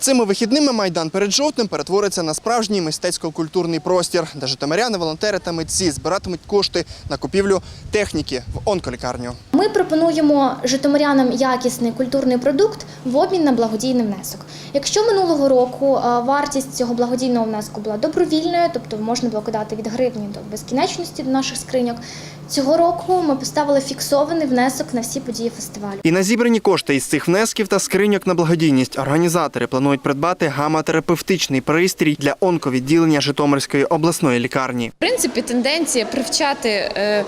Цими вихідними майдан перед жовтним перетвориться на справжній мистецько-культурний простір, де житомиряни, волонтери та митці збиратимуть кошти на купівлю техніки в онколікарню. Ми пропонуємо житомирянам якісний культурний продукт в обмін на благодійний внесок. Якщо минулого року е, вартість цього благодійного внеску була добровільною, тобто можна було кидати від гривні до безкінечності до наших скриньок, цього року ми поставили фіксований внесок на всі події фестивалю. І на зібрані кошти із цих внесків та скриньок на благодійність організатори планують придбати гаматерапевтичний пристрій для онковідділення Житомирської обласної лікарні. В принципі, тенденція привчати е,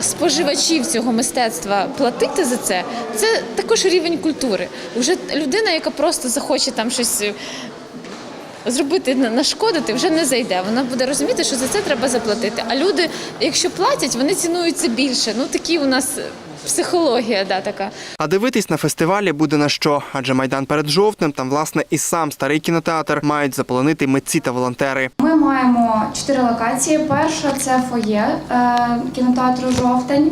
споживачів цього мистецтва платити за це, це також рівень культури. Уже людина, яка просто захоче там щось. Зробити на- нашкодити вже не зайде. Вона буде розуміти, що за це треба заплатити. А люди, якщо платять, вони цінують це більше. Ну такі у нас психологія, да, така. А дивитись на фестивалі буде на що, адже майдан перед жовтнем там власне і сам старий кінотеатр мають заполонити митці та волонтери. Ми маємо чотири локації. Перша це фоє е, кінотеатру Жовтень.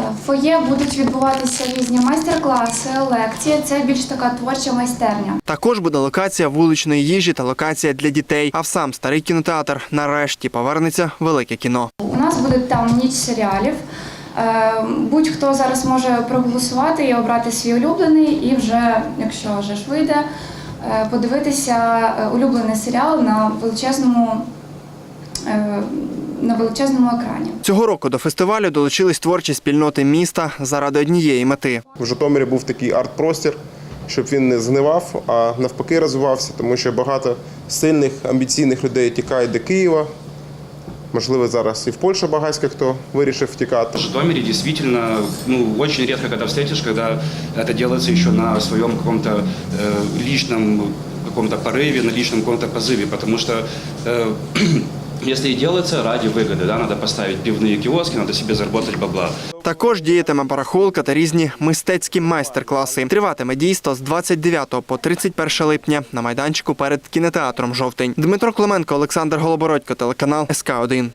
Е, В фоє будуть відбуватися різні майстер-класи, лекції. Це більш така творча майстерня. Також буде локація вуличної їжі та локація для дітей. А в сам старий кінотеатр нарешті повернеться велике кіно. У нас буде там ніч серіалів. Е, Будь-хто зараз може проголосувати і обрати свій улюблений, і вже, якщо вже ж вийде, е, подивитися улюблений серіал на величезному, на величезному екрані. Цього року до фестивалю долучились творчі спільноти міста заради однієї мети. В Житомирі був такий арт-простір, щоб він не згнивав, а навпаки розвивався, тому що багато сильних, амбіційних людей тікають до Києва. Можливо, зараз і в Польщу багатько хто вирішив втікати. В Житомире действительно ну, очень редко когда встретишь, когда это делается еще на своем каком-то э, личном каком-то порыве, на личном каком-то позыве, потому что э, если и делается ради выгоды, да, надо поставить пивные киоски, надо себе заработать бабла. Також діятиме барахолка та різні мистецькі майстер-класи. Триватиме дійство з 29 по 31 липня на майданчику перед кінотеатром Жовтень. Дмитро Клименко, Олександр Голобородько, телеканал СК 1